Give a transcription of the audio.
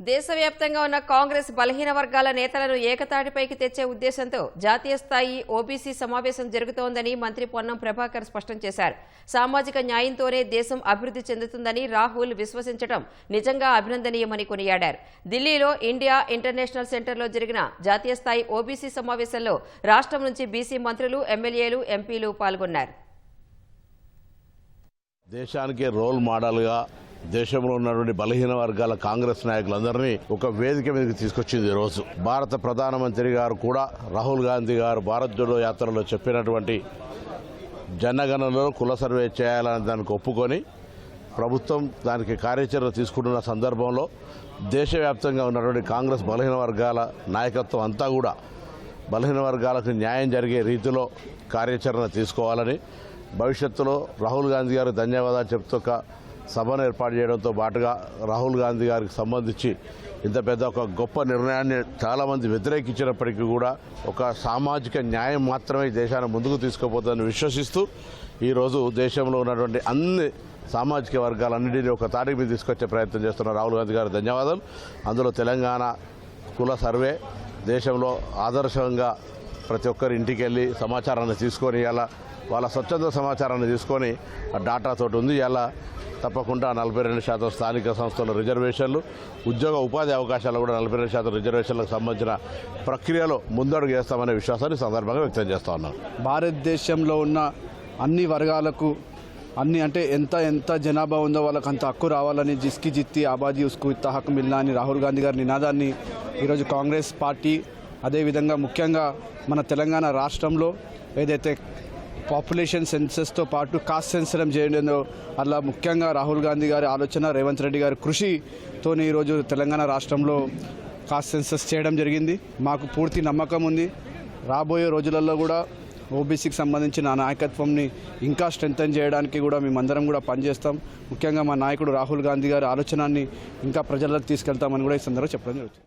దేశవ్యాప్తంగా ఉన్న కాంగ్రెస్ బలహీన వర్గాల నేతలను ఏకతాటిపైకి తెచ్చే ఉద్దేశంతో జాతీయ స్థాయి ఓబీసీ సమావేశం జరుగుతోందని మంత్రి పొన్నం ప్రభాకర్ స్పష్టం చేశారు. సామాజిక న్యాయంతోనే దేశం అభివృద్ధి చెందుతుందని రాహుల్ విశ్వసించడం నిజంగా అభినందనీయమని కొనియాడారు. ఢిల్లీలో ఇండియా ఇంటర్నేషనల్ సెంటర్లో జరిగిన జాతీయ స్థాయి ఓబీసీ సమావేశంలో రాష్ట్రం నుంచి బీసీ మంత్రులు ఎమ్మెల్యేలు ఎంపీలు పాల్గొన్నారు. దేశానికి రోల్ మోడల్గా దేశంలో ఉన్నటువంటి బలహీన వర్గాల కాంగ్రెస్ నాయకులందరినీ ఒక వేదిక మీదకి తీసుకొచ్చింది ఈరోజు భారత ప్రధానమంత్రి గారు కూడా రాహుల్ గాంధీ గారు భారత్ జోడో యాత్రలో చెప్పినటువంటి జనగణనలో కుల సర్వే చేయాలని దానికి ఒప్పుకొని ప్రభుత్వం దానికి కార్యాచరణ తీసుకుంటున్న సందర్భంలో దేశవ్యాప్తంగా ఉన్నటువంటి కాంగ్రెస్ బలహీన వర్గాల నాయకత్వం అంతా కూడా బలహీన వర్గాలకు న్యాయం జరిగే రీతిలో కార్యాచరణ తీసుకోవాలని భవిష్యత్తులో రాహుల్ గాంధీ గారు ధన్యవాదాలు చెప్తూ సభను ఏర్పాటు చేయడంతో పాటుగా రాహుల్ గాంధీ గారికి సంబంధించి ఇంత పెద్ద ఒక గొప్ప నిర్ణయాన్ని చాలామంది వ్యతిరేకించినప్పటికీ కూడా ఒక సామాజిక న్యాయం మాత్రమే దేశాన్ని ముందుకు తీసుకుపోతుందని విశ్వసిస్తూ ఈరోజు దేశంలో ఉన్నటువంటి అన్ని సామాజిక వర్గాలన్నింటినీ ఒక తారీఖు మీద తీసుకొచ్చే ప్రయత్నం చేస్తున్న రాహుల్ గాంధీ గారు ధన్యవాదాలు. అందులో తెలంగాణ కుల సర్వే దేశంలో ఆదర్శంగా ప్రతి ఒక్కరి ఇంటికి వెళ్ళి సమాచారాన్ని తీసుకొని ఇలా వాళ్ళ స్వచ్ఛంద సమాచారాన్ని తీసుకొని ఆ డాటాతోటి ఉంది. ఇలా తప్పకుండా నలభై రెండు శాతం స్థానిక సంస్థల రిజర్వేషన్లు ఉద్యోగ ఉపాధి అవకాశాలు కూడా నలభై రెండు శాతం రిజర్వేషన్లకు సంబంధించిన ప్రక్రియలో ముందడుగు వేస్తామనే విశ్వాసాన్ని సందర్భంగా వ్యక్తం చేస్తా ఉన్నాను భారతదేశంలో ఉన్న అన్ని వర్గాలకు అన్ని అంటే ఎంత ఎంత జనాభా ఉందో వాళ్ళకి అంత హక్కు రావాలని జిస్కి జిత్తి ఆబాది ఉస్కు ఇత్త హక్కు మిల్లా అని రాహుల్ గాంధీ గారి నినాదాన్ని ఈరోజు కాంగ్రెస్ పార్టీ అదేవిధంగా ముఖ్యంగా మన తెలంగాణ రాష్ట్రంలో ఏదైతే పాపులేషన్ సెన్సెస్తో పాటు కాస్ట్ సెన్సరం చేయడంలో అలా ముఖ్యంగా రాహుల్ గాంధీ గారి ఆలోచన రేవంత్ రెడ్డి గారి కృషితో ఈరోజు తెలంగాణ రాష్ట్రంలో కాస్ట్ సెన్సస్ చేయడం జరిగింది. మాకు పూర్తి నమ్మకం ఉంది. రాబోయే రోజులలో కూడా ఓబీసీకి సంబంధించిన నాయకత్వంని ఇంకా స్ట్రెంగ్తన్ చేయడానికి కూడా మేమందరం కూడా పనిచేస్తాం. ముఖ్యంగా మా నాయకుడు రాహుల్ గాంధీ గారి ఆలోచనాన్ని ఇంకా ప్రజలకు తీసుకెళ్తామని కూడా ఈ సందర్భంగా చెప్పడం జరుగుతుంది.